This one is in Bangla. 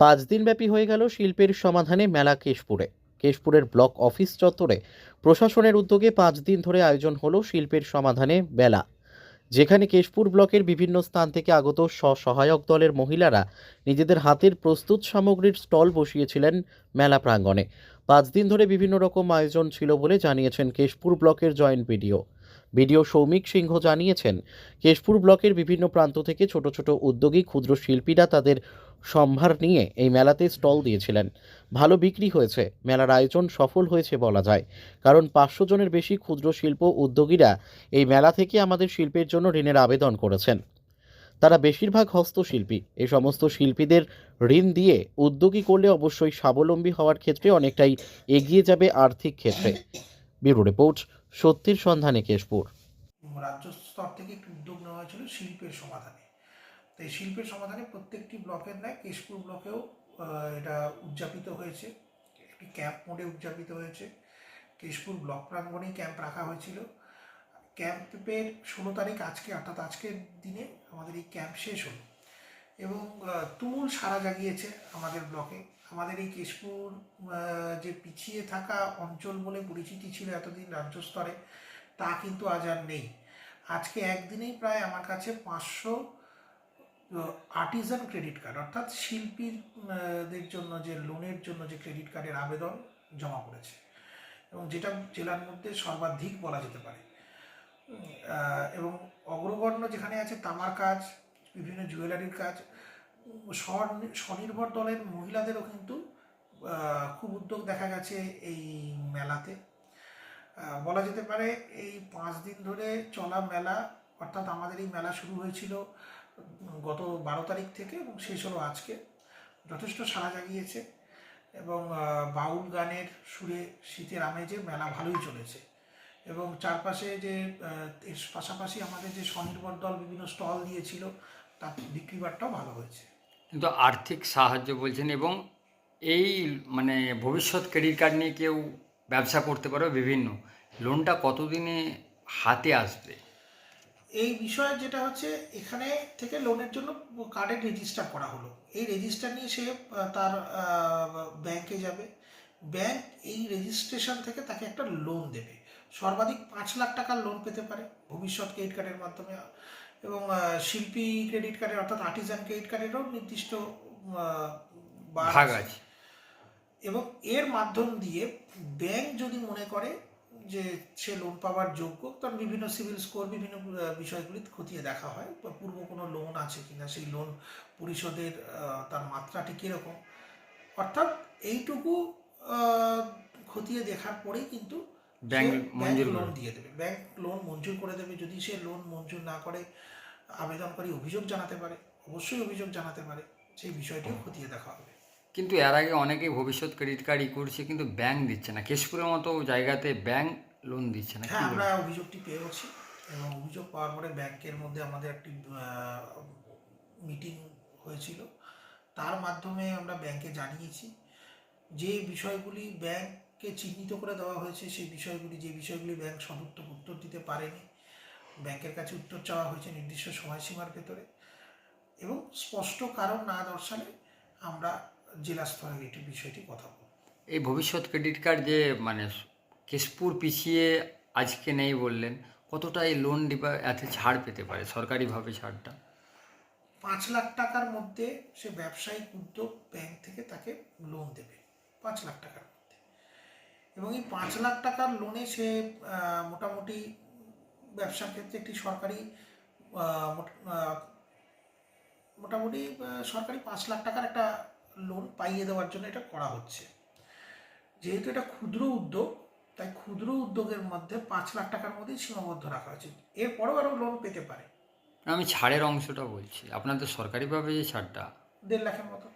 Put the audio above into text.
পাঁচ দিনব্যাপী হয়ে গেল শিল্পের সমাধানে মেলা কেশপুরে। কেশপুরের ব্লক অফিস চত্বরে প্রশাসনের উদ্যোগে পাঁচ দিন ধরে আয়োজন হলো শিল্পের সমাধানে মেলা। যেখানে কেশপুর ব্লকের বিভিন্ন স্থান থেকে আগত স্বসহায়ক দলের মহিলারা নিজেদের হাতের প্রস্তুত সামগ্রীর স্টল বসিয়েছিলেন মেলা প্রাঙ্গণে। পাঁচ দিন ধরে বিভিন্ন রকম আয়োজন ছিল বলে জানিয়েছেন কেশপুর ব্লকের joint BDO. BDO Soumik Singha জানিয়েছেন, কেশপুর ব্লকের বিভিন্ন প্রান্ত থেকে ছোট ছোট উদ্যোগী ক্ষুদ্র শিল্পীরা তাদের সম্ভার নিয়ে এই মেলাতে স্টল দিয়েছিলেন। ভালো বিক্রি হয়েছে, মেলার আয়োজন সফল হয়েছে বলা যায়। কারণ পাঁচশো জনের বেশি ক্ষুদ্র শিল্প উদ্যোগীরা এই মেলা থেকে আমাদের শিল্পের জন্য ঋণের আবেদন করেছেন। তারা বেশিরভাগ হস্তশিল্পী। এই সমস্ত শিল্পীদের ঋণ দিয়ে উদ্যোগী করলে অবশ্যই স্বাবলম্বী হওয়ার ক্ষেত্রে অনেকটাই এগিয়ে যাবে আর্থিক ক্ষেত্রে। ব্যুরো রিপোর্ট সত্যির সন্ধানে কেশপুর। রাজ্য স্তর থেকে একটি উদ্যোগ নেওয়া হয়েছিল শিল্পের সমাধানে। তো এই শিল্পের সমাধানে প্রত্যেকটি ব্লকের ন্যায় কেশপুর ব্লকেও এটা উদযাপিত হয়েছে। একটি ক্যাম্প মোডে উদযাপিত হয়েছে। কেশপুর ব্লক প্রাঙ্গণেই ক্যাম্প রাখা হয়েছিল। ক্যাম্পের ষোলো তারিখ আজকে, অর্থাৎ আজকের দিনে আমাদের এই ক্যাম্প শেষ হলো এবং তুমুল সাড়া জাগিয়েছে আমাদের ব্লকে। আমাদের এই কেশপুর যে পিছিয়ে থাকা অঞ্চল বলে পরিচিতি ছিল এতদিন রাজ্য স্তরে, তা কিন্তু আজ আর নেই। আজকে একদিনেই প্রায় আমার কাছে পাঁচশো আর্টিজান ক্রেডিট কার্ড অর্থাৎ শিল্পীদের জন্য যে লোনের জন্য যে ক্রেডিট কার্ডের আবেদন জমা পড়েছে। এবং যেটা জেলার মধ্যে সর্বাধিক বলা যেতে পারে। এবং অগ্রবর্ণ যেখানে আছে, তামার কাজ, বিভিন্ন জুয়েলারির কাজ স্বনির্ভর দলের মহিলাদেরও কিন্তু খুব উদ্যোগ দেখা গেছে এই মেলাতে। বলা যেতে পারে এই পাঁচ দিন ধরে চলা মেলা, অর্থাৎ আমাদের এই মেলা শুরু হয়েছিল গত বারো তারিখ থেকে এবং শেষ হলো আজকে। যথেষ্ট সাড়া জাগিয়েছে এবং বাউল গানের সুরে শীতের আমেজে মেলা ভালোই চলেছে। এবং চারপাশে যে এর পাশাপাশি আমাদের যে স্বনির্ভর দল বিভিন্ন স্টল দিয়েছিল, তার বিক্রি বাট্টাও ভালো হয়েছে। কিন্তু আর্থিক সাহায্য বলছেন এবং এই মানে ভবিষ্যৎ ক্রেডিট কার্ড নিয়ে কেউ ব্যবসা করতে পারবে বিভিন্ন। লোনটা কতদিনে হাতে আসবে? এই বিষয়ে যেটা হচ্ছে, এখানে থেকে লোনের জন্য কার্ডের রেজিস্টার করা হলো। এই রেজিস্টার নিয়ে সে তার ব্যাংকে যাবে। ব্যাংক এই রেজিস্ট্রেশন থেকে তাকে একটা লোন দেবে। সর্বাধিক পাঁচ লাখ টাকার লোন পেতে পারে ভবিষ্যৎ ক্রেডিট কার্ডের মাধ্যমে। এবং শিল্পী ক্রেডিট কার্ডের অর্থাৎ আর্টিজান ক্রেডিট কার্ডেরও নির্দিষ্ট ভাগ আছে। আছে এবং এর মাধ্যম দিয়ে ব্যাংক যদি মনে করে যে সে লোন পাওয়ার যোগ্য তখন বিভিন্ন সিভিল স্কোর বিভিন্ন বিষয়গুলি খতিয়ে দেখা হয় বা পূর্ব কোনো লোন আছে কিনা সেই লোন পরিশোধের তার মাত্রাটি কীরকম অর্থাৎ এইটুকু খতিয়ে দেখার পরেই কিন্তু ব্যাংক মঞ্জুর লোন দিয়ে দেবে। ব্যাংক লোন মঞ্জুর করে দেবে। যদি সে লোন মঞ্জুর না করে আবেদনকারী অভিযোগ জানাতে পারে অবশ্যই অভিযোগ জানাতে পারে সেই বিষয়টিও খতিয়ে দেখা হবে। কিন্তু এর আগে অনেকেই ভবিষ্যৎ ক্রেডিট কার্ড ই করছে কিন্তু ব্যাংক দিচ্ছে না। কেশপুরের মতো জায়গাতে ব্যাংক লোন দিচ্ছে না। হ্যাঁ আমরা? অভিযোগটি পেয়েছি এবং অভিযোগ পাওয়ার পরে ব্যাংকের মধ্যে আমাদের একটি মিটিং হয়েছিল। তার মাধ্যমে আমরা ব্যাংকে জানিয়েছি যে বিষয়গুলি ব্যাংককে চিহ্নিত করে দেওয়া হয়েছে সেই বিষয়গুলি যে বিষয়গুলি ব্যাংক সদুত্তর উত্তর দিতে পারেনি। ব্যাংকের কাছে উত্তর চাওয়া হয়েছে নির্দিষ্ট সময়সীমার ভেতরে এবং স্পষ্ট কারণ না দর্শালে আমরা জেলা স্তরে এটি বিষয়টি কথা বলব। এই ভবিষ্যৎ ক্রেডিট কার্ড যে মানে কেশপুর পিছিয়ে আজকে নেই বললেন কতটা এই লোন ডিপা এত ছাড় পেতে পারে সরকারিভাবে ছাড়টা? পাঁচ লাখ টাকার মধ্যে সে ব্যবসায়িক উদ্যোগ ব্যাংক থেকে তাকে লোন দেবে পাঁচ লাখ টাকার এবং এই পাঁচ লাখ টাকার লোনে সে মোটামুটি ব্যবসার ক্ষেত্রে একটি সরকারি মোটামুটি সরকারি পাঁচ লাখ টাকার একটা লোন পাইয়ে দেওয়ার জন্য এটা করা হচ্ছে। যেহেতু এটা ক্ষুদ্র উদ্যোগ তাই ক্ষুদ্র উদ্যোগের মধ্যে পাঁচ লাখ টাকার মধ্যেই সীমাবদ্ধ রাখা হয়েছে। এরপরেও আরও লোন পেতে পারে। আমি ছাড়ের অংশটা বলছি। আপনাদের সরকারিভাবে যে ছাড়টা দেড় লাখের মতো।